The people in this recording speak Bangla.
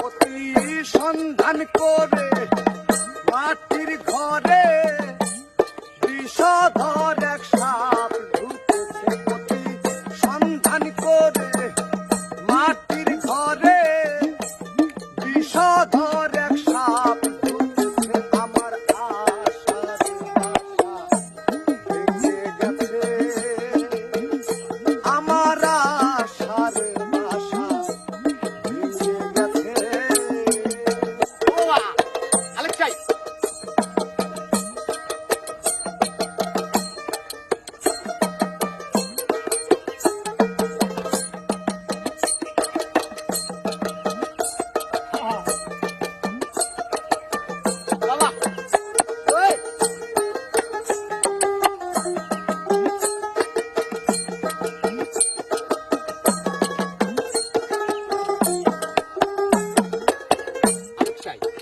পতি সন্ধান করে মাটির ঘরে